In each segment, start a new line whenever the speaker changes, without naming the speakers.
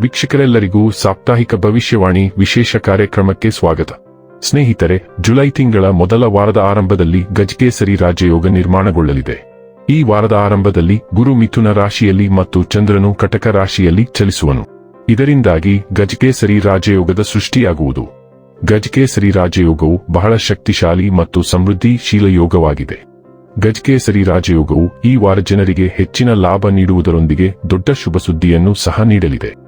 ವೀಕ್ಷಕರೆಲ್ಲರಿಗೂ ಸಾಪ್ತಾಹಿಕ ಭವಿಷ್ಯವಾಣಿ ವಿಶೇಷ ಕಾರ್ಯಕ್ರಮಕ್ಕೆ ಸ್ವಾಗತ. ಸ್ನೇಹಿತರೆ, ಜುಲೈ ತಿಂಗಳ ಮೊದಲ ವಾರದ ಆರಂಭದಲ್ಲಿ ಗಜಕೇಸರಿ ರಾಜಯೋಗ ನಿರ್ಮಾಣಗೊಳ್ಳಲಿದೆ. ಈ ವಾರದ ಆರಂಭದಲ್ಲಿ ಗುರು ಮಿಥುನ ರಾಶಿಯಲ್ಲಿ ಮತ್ತು ಚಂದ್ರನು ಕಟಕ ರಾಶಿಯಲ್ಲಿ ಚಲಿಸುವನು. ಇದರಿಂದಾಗಿ ಗಜಕೇಸರಿ ರಾಜಯೋಗದ ಸೃಷ್ಟಿಯಾಗುವುದು. ಗಜಕೇಸರಿ ರಾಜಯೋಗವು ಬಹಳ ಶಕ್ತಿಶಾಲಿ ಮತ್ತು ಸಮೃದ್ಧಿಶೀಲ ಯೋಗವಾಗಿದೆ. ಗಜಕೇಸರಿ ರಾಜಯೋಗವು ಈ ವಾರ ಜನರಿಗೆ ಹೆಚ್ಚಿನ ಲಾಭ ನೀಡುವುದರೊಂದಿಗೆ ದೊಡ್ಡ ಶುಭ ಸುದ್ದಿಯನ್ನು ಸಹ ನೀಡಲಿದೆ.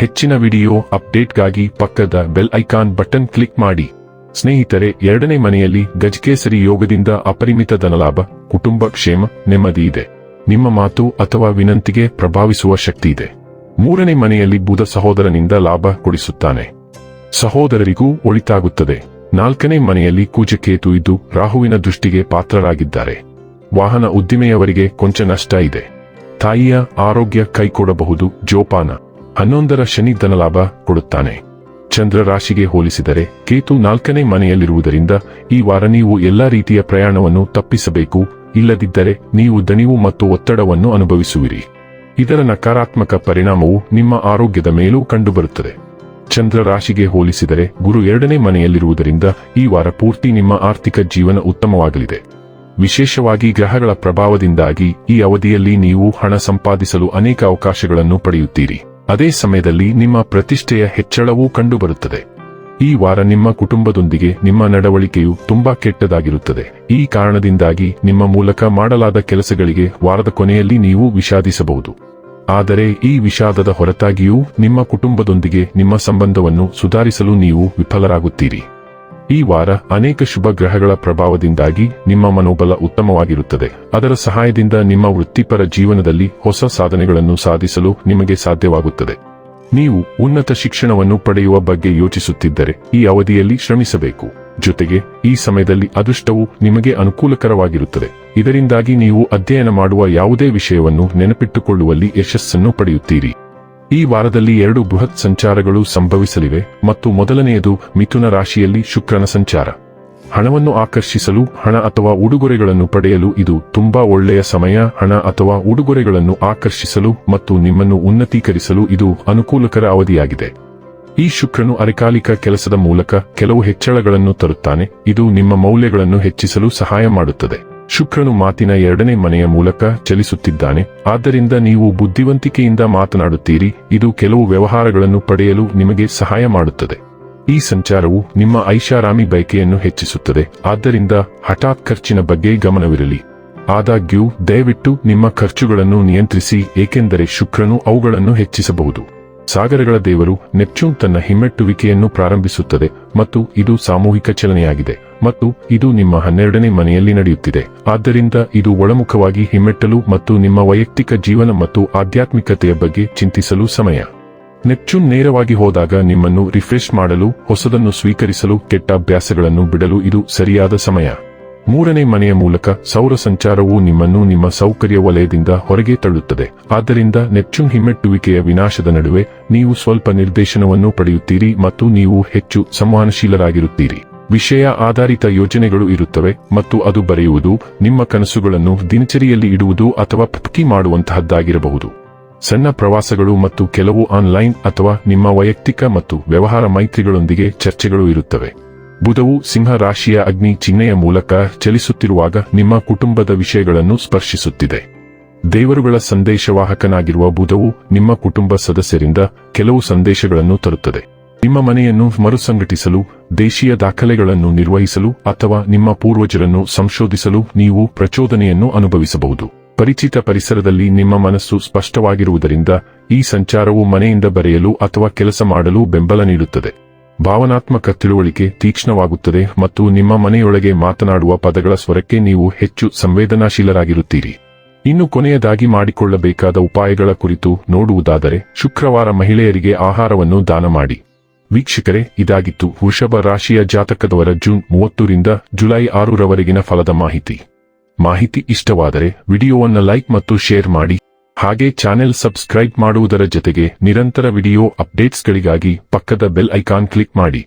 ಹೆಚ್ಚಿನ ವಿಡಿಯೋ ಅಪ್ಡೇಟ್ಗಾಗಿ ಪಕ್ಕದ ಬೆಲ್ ಐಕಾನ್ ಬಟನ್ ಕ್ಲಿಕ್ ಮಾಡಿ. ಸ್ನೇಹಿತರೆ, ಎರಡನೇ ಮನೆಯಲ್ಲಿ ಗಜಕೇಸರಿ ಯೋಗದಿಂದ ಅಪರಿಮಿತ ಧನಲಾಭ, ಕುಟುಂಬ ಕ್ಷೇಮ ನೆಮ್ಮದಿ ಇದೆ. ನಿಮ್ಮ ಮಾತು ಅಥವಾ ವಿನಂತಿಗೆ ಪ್ರಭಾವಿಸುವ ಶಕ್ತಿ ಇದೆ. ಮೂರನೇ ಮನೆಯಲ್ಲಿ ಬುಧ ಸಹೋದರನಿಂದ ಲಾಭ ಕೊಡಿಸುತ್ತಾನೆ. ಸಹೋದರರಿಗೂ ಒಳಿತಾಗುತ್ತದೆ. ನಾಲ್ಕನೇ ಮನೆಯಲ್ಲಿ ಕೂಜಕೇತು ಇದ್ದು ರಾಹುವಿನ ದೃಷ್ಟಿಗೆ ಪಾತ್ರರಾಗಿದ್ದಾರೆ. ವಾಹನ ಉದ್ದಿಮೆಯವರಿಗೆ ಕೊಂಚ ನಷ್ಟ ಇದೆ. ತಾಯಿಯ ಆರೋಗ್ಯ ಕೈಕೊಡಬಹುದು ಜೋಪಾನ. ಹನ್ನೊಂದರ ಶನಿ ಧನಲಾಭ ಕೊಡುತ್ತಾನೆ. ಚಂದ್ರ ರಾಶಿಗೆ ಹೋಲಿಸಿದರೆ ಕೇತು ನಾಲ್ಕನೇ ಮನೆಯಲ್ಲಿರುವುದರಿಂದ ಈ ವಾರ ನೀವು ಎಲ್ಲಾ ರೀತಿಯ ಪ್ರಯಾಣವನ್ನು ತಪ್ಪಿಸಬೇಕು, ಇಲ್ಲದಿದ್ದರೆ ನೀವು ದಣಿವು ಮತ್ತು ಒತ್ತಡವನ್ನು ಅನುಭವಿಸುವಿರಿ. ಇದರ ನಕಾರಾತ್ಮಕ ಪರಿಣಾಮವು ನಿಮ್ಮ ಆರೋಗ್ಯದ ಮೇಲೂ ಕಂಡುಬರುತ್ತದೆ. ಚಂದ್ರ ರಾಶಿಗೆ ಹೋಲಿಸಿದರೆ ಗುರು ಎರಡನೇ ಮನೆಯಲ್ಲಿರುವುದರಿಂದ ಈ ವಾರ ಪೂರ್ತಿ ನಿಮ್ಮ ಆರ್ಥಿಕ ಜೀವನ ಉತ್ತಮವಾಗಲಿದೆ. ವಿಶೇಷವಾಗಿ ಗ್ರಹಗಳ ಪ್ರಭಾವದಿಂದಾಗಿ ಈ ಅವಧಿಯಲ್ಲಿ ನೀವು ಹಣ ಸಂಪಾದಿಸಲು ಅನೇಕ ಅವಕಾಶಗಳನ್ನು ಪಡೆಯುತ್ತೀರಿ. ಅದೇ ಸಮಯದಲ್ಲಿ ನಿಮ್ಮ ಪ್ರತಿಷ್ಠೆಯ ಹೆಚ್ಚಳವೂ ಕಂಡುಬರುತ್ತದೆ. ಈ ವಾರ ನಿಮ್ಮ ಕುಟುಂಬದೊಂದಿಗೆ ನಿಮ್ಮ ನಡವಳಿಕೆಯು ತುಂಬಾ ಕೆಟ್ಟದಾಗಿರುತ್ತದೆ. ಈ ಕಾರಣದಿಂದಾಗಿ ನಿಮ್ಮ ಮೂಲಕ ಮಾಡಲಾದ ಕೆಲಸಗಳಿಗೆ ವಾರದ ಕೊನೆಯಲ್ಲಿ ನೀವು ವಿಷಾದಿಸಬಹುದು. ಆದರೆ ಈ ವಿಷಾದದ ಹೊರತಾಗಿಯೂ ನಿಮ್ಮ ಕುಟುಂಬದೊಂದಿಗೆ ನಿಮ್ಮ ಸಂಬಂಧವನ್ನು ಸುಧಾರಿಸಲು ನೀವು ವಿಫಲರಾಗುತ್ತೀರಿ. ಈ ವಾರ ಅನೇಕ ಶುಭ ಗ್ರಹಗಳ ಪ್ರಭಾವದಿಂದಾಗಿ ನಿಮ್ಮ ಮನೋಬಲ ಉತ್ತಮವಾಗಿರುತ್ತದೆ. ಅದರ ಸಹಾಯದಿಂದ ನಿಮ್ಮ ವೃತ್ತಿಪರ ಜೀವನದಲ್ಲಿ ಹೊಸ ಸಾಧನೆಗಳನ್ನು ಸಾಧಿಸಲು ನಿಮಗೆ ಸಾಧ್ಯವಾಗುತ್ತದೆ. ನೀವು ಉನ್ನತ ಶಿಕ್ಷಣವನ್ನು ಪಡೆಯುವ ಬಗ್ಗೆ ಯೋಚಿಸುತ್ತಿದ್ದರೆ ಈ ಅವಧಿಯಲ್ಲಿ ಶ್ರಮಿಸಬೇಕು. ಜೊತೆಗೆ ಈ ಸಮಯದಲ್ಲಿ ಅದೃಷ್ಟವು ನಿಮಗೆ ಅನುಕೂಲಕರವಾಗಿರುತ್ತದೆ. ಇದರಿಂದಾಗಿ ನೀವು ಅಧ್ಯಯನ ಮಾಡುವ ಯಾವುದೇ ವಿಷಯವನ್ನು ನೆನಪಿಟ್ಟುಕೊಳ್ಳುವಲ್ಲಿ ಯಶಸ್ಸನ್ನು ಪಡೆಯುತ್ತೀರಿ. ಈ ವಾರದಲ್ಲಿ ಎರಡು ಬೃಹತ್ ಸಂಚಾರಗಳು ಸಂಭವಿಸಲಿವೆ ಮತ್ತು ಮೊದಲನೆಯದು ಮಿಥುನ ರಾಶಿಯಲ್ಲಿ ಶುಕ್ರನ ಸಂಚಾರ. ಹಣವನ್ನು ಆಕರ್ಷಿಸಲು ಹಣ ಅಥವಾ ಉಡುಗೊರೆಗಳನ್ನು ಪಡೆಯಲು ಇದು ತುಂಬಾ ಒಳ್ಳೆಯ ಸಮಯ. ಹಣ ಅಥವಾ ಉಡುಗೊರೆಗಳನ್ನು ಆಕರ್ಷಿಸಲು ಮತ್ತು ನಿಮ್ಮನ್ನು ಉನ್ನತೀಕರಿಸಲು ಇದು ಅನುಕೂಲಕರ ಅವಧಿಯಾಗಿದೆ. ಈ ಶುಕ್ರನು ಅರೆಕಾಲಿಕ ಕೆಲಸದ ಮೂಲಕ ಕೆಲವು ಹೆಚ್ಚಳಗಳನ್ನು ತರುತ್ತಾನೆ. ಇದು ನಿಮ್ಮ ಮೌಲ್ಯಗಳನ್ನು ಹೆಚ್ಚಿಸಲು ಸಹಾಯ ಮಾಡುತ್ತದೆ. ಶುಕ್ರನು ಮಾತಿನ ಎರಡನೇ ಮನೆಯ ಮೂಲಕ ಚಲಿಸುತ್ತಿದ್ದಾನೆ. ಆದ್ದರಿಂದ ನೀವು ಬುದ್ಧಿವಂತಿಕೆಯಿಂದ ಮಾತನಾಡುತ್ತೀರಿ, ಇದು ಕೆಲವು ವ್ಯವಹಾರಗಳನ್ನು ಪಡೆಯಲು ನಿಮಗೆ ಸಹಾಯ ಮಾಡುತ್ತದೆ. ಈ ಸಂಚಾರವು ನಿಮ್ಮ ಐಷಾರಾಮಿ ಬಯಕೆಯನ್ನು ಹೆಚ್ಚಿಸುತ್ತದೆ, ಆದ್ದರಿಂದ ಹಠಾತ್ ಖರ್ಚಿನ ಬಗ್ಗೆ ಗಮನವಿರಲಿ. ಆದಾಗ್ಯೂ, ದಯವಿಟ್ಟು ನಿಮ್ಮ ಖರ್ಚುಗಳನ್ನು ನಿಯಂತ್ರಿಸಿ, ಏಕೆಂದರೆ ಶುಕ್ರನು ಅವುಗಳನ್ನು ಹೆಚ್ಚಿಸಬಹುದು. ಸಾಗರಗಳ ದೇವರು ನೆಪ್ಚೂನ್ ತನ್ನ ಹಿಮ್ಮೆಟ್ಟುವಿಕೆಯನ್ನು ಪ್ರಾರಂಭಿಸುತ್ತದೆ, ಮತ್ತು ಇದು ಸಾಮೂಹಿಕ ಚಲನೆಯಾಗಿದೆ. ಮತ್ತು ಇದು ನಿಮ್ಮ ಹನ್ನೆರಡನೇ ಮನೆಯಲ್ಲಿ ನಡೆಯುತ್ತಿದೆ. ಆದ್ದರಿಂದ ಇದು ಒಳಮುಖವಾಗಿ ಹಿಮ್ಮೆಟ್ಟಲು ಮತ್ತು ನಿಮ್ಮ ವೈಯಕ್ತಿಕ ಜೀವನ ಮತ್ತು ಆಧ್ಯಾತ್ಮಿಕತೆಯ ಬಗ್ಗೆ ಚಿಂತಿಸಲು ಸಮಯ. ನೆಪ್ಚೂನ್ ನೇರವಾಗಿ ಹೋದಾಗ ನಿಮ್ಮನ್ನು ರಿಫ್ರೆಶ್ ಮಾಡಲು, ಹೊಸದನ್ನು ಸ್ವೀಕರಿಸಲು, ಕೆಟ್ಟ ಅಭ್ಯಾಸಗಳನ್ನು ಬಿಡಲು ಇದು ಸರಿಯಾದ ಸಮಯ. ಮೂರನೇ ಮನೆಯ ಮೂಲಕ ಸೌರ ಸಂಚಾರವು ನಿಮ್ಮನ್ನು ನಿಮ್ಮ ಸೌಕರ್ಯ ವಲಯದಿಂದ ಹೊರಗೆ ತಳ್ಳುತ್ತದೆ. ಆದ್ದರಿಂದ ನೆಪ್ಚೂನ್ ಹಿಮ್ಮೆಟ್ಟುವಿಕೆಯ ವಿನಾಶದ ನಡುವೆ ನೀವು ಸ್ವಲ್ಪ ನಿರ್ದೇಶನವನ್ನು ಪಡೆಯುತ್ತೀರಿ ಮತ್ತು ನೀವು ಹೆಚ್ಚು ಸಂವಹನಶೀಲರಾಗಿರುತ್ತೀರಿ. ವಿಷಯ ಆಧಾರಿತ ಯೋಜನೆಗಳು ಇರುತ್ತವೆ ಮತ್ತು ಅದು ಬರೆಯುವುದು, ನಿಮ್ಮ ಕನಸುಗಳನ್ನು ದಿನಚರಿಯಲ್ಲಿ ಇಡುವುದು ಅಥವಾ ಪಕ್ಕಿ ಮಾಡುವಂತಹದ್ದಾಗಿರಬಹುದು. ಸಣ್ಣ ಪ್ರವಾಸಗಳು ಮತ್ತು ಕೆಲವು ಆನ್ಲೈನ್ ಅಥವಾ ನಿಮ್ಮ ವೈಯಕ್ತಿಕ ಮತ್ತು ವ್ಯವಹಾರ ಮೈತ್ರಿಗಳೊಂದಿಗೆ ಚರ್ಚೆಗಳು ಇರುತ್ತವೆ. ಬುಧವು ಸಿಂಹ ರಾಶಿಯ ಅಗ್ನಿ ಚಿಹ್ನೆಯ ಮೂಲಕ ಚಲಿಸುತ್ತಿರುವಾಗ ನಿಮ್ಮ ಕುಟುಂಬದ ವಿಷಯಗಳನ್ನು ಸ್ಪರ್ಶಿಸುತ್ತಿದೆ. ದೇವರುಗಳ ಸಂದೇಶವಾಹಕನಾಗಿರುವ ಬುಧವು ನಿಮ್ಮ ಕುಟುಂಬ ಸದಸ್ಯರಿಂದ ಕೆಲವು ಸಂದೇಶಗಳನ್ನು ತರುತ್ತದೆ. ನಿಮ್ಮ ಮನೆಯನ್ನು ಮರುಸಂಘಟಿಸಲು, ದೇಶೀಯ ದಾಖಲೆಗಳನ್ನು ನಿರ್ವಹಿಸಲು ಅಥವಾ ನಿಮ್ಮ ಪೂರ್ವಜರನ್ನು ಸಂಶೋಧಿಸಲು ನೀವು ಪ್ರಚೋದನೆಯನ್ನು ಅನುಭವಿಸಬಹುದು. ಪರಿಚಿತ ಪರಿಸರದಲ್ಲಿ ನಿಮ್ಮ ಮನಸ್ಸು ಸ್ಪಷ್ಟವಾಗಿರುವುದರಿಂದ ಈ ಸಂಚಾರವು ಮನೆಯಿಂದ ಬರೆಯಲು ಅಥವಾ ಕೆಲಸ ಮಾಡಲು ಬೆಂಬಲ ನೀಡುತ್ತದೆ. ಭಾವನಾತ್ಮಕ ತಿಳುವಳಿಕೆ ತೀಕ್ಷ್ಣವಾಗುತ್ತದೆ ಮತ್ತು ನಿಮ್ಮ ಮನೆಯೊಳಗೆ ಮಾತನಾಡುವ ಪದಗಳ ಸ್ವರಕ್ಕೆ ನೀವು ಹೆಚ್ಚು ಸಂವೇದನಾಶೀಲರಾಗಿರುತ್ತೀರಿ. ಇನ್ನು ಕೊನೆಯದಾಗಿ ಮಾಡಿಕೊಳ್ಳಬೇಕಾದ ಉಪಾಯಗಳ ಕುರಿತು ನೋಡುವುದಾದರೆ, ಶುಕ್ರವಾರ ಮಹಿಳೆಯರಿಗೆ ಆಹಾರವನ್ನು ದಾನ ಮಾಡಿ. ವೀಕ್ಷಕರೇ, ಇದಾಗಿತ್ತು ವೃಷಭ ರಾಶಿಯ ಜಾತಕದವರ ಜೂನ್ ಮೂವತ್ತರಿಂದ ಜುಲೈ ಆರರವರೆಗಿನ ಫಲದ ಮಾಹಿತಿ. ಮಾಹಿತಿ ಇಷ್ಟವಾದರೆ ವಿಡಿಯೋವನ್ನು ಲೈಕ್ ಮತ್ತು ಶೇರ್ ಮಾಡಿ. ಹಾಗೆ ಚಾನೆಲ್ ಸಬ್ಸ್ಕ್ರೈಬ್ ಮಾಡುವುದರ ಜೊತೆಗೆ ನಿರಂತರ ವಿಡಿಯೋ ಅಪ್ಡೇಟ್ಸ್ಗಳಿಗಾಗಿ ಪಕ್ಕದ ಬೆಲ್ ಐಕಾನ್ ಕ್ಲಿಕ್ ಮಾಡಿ.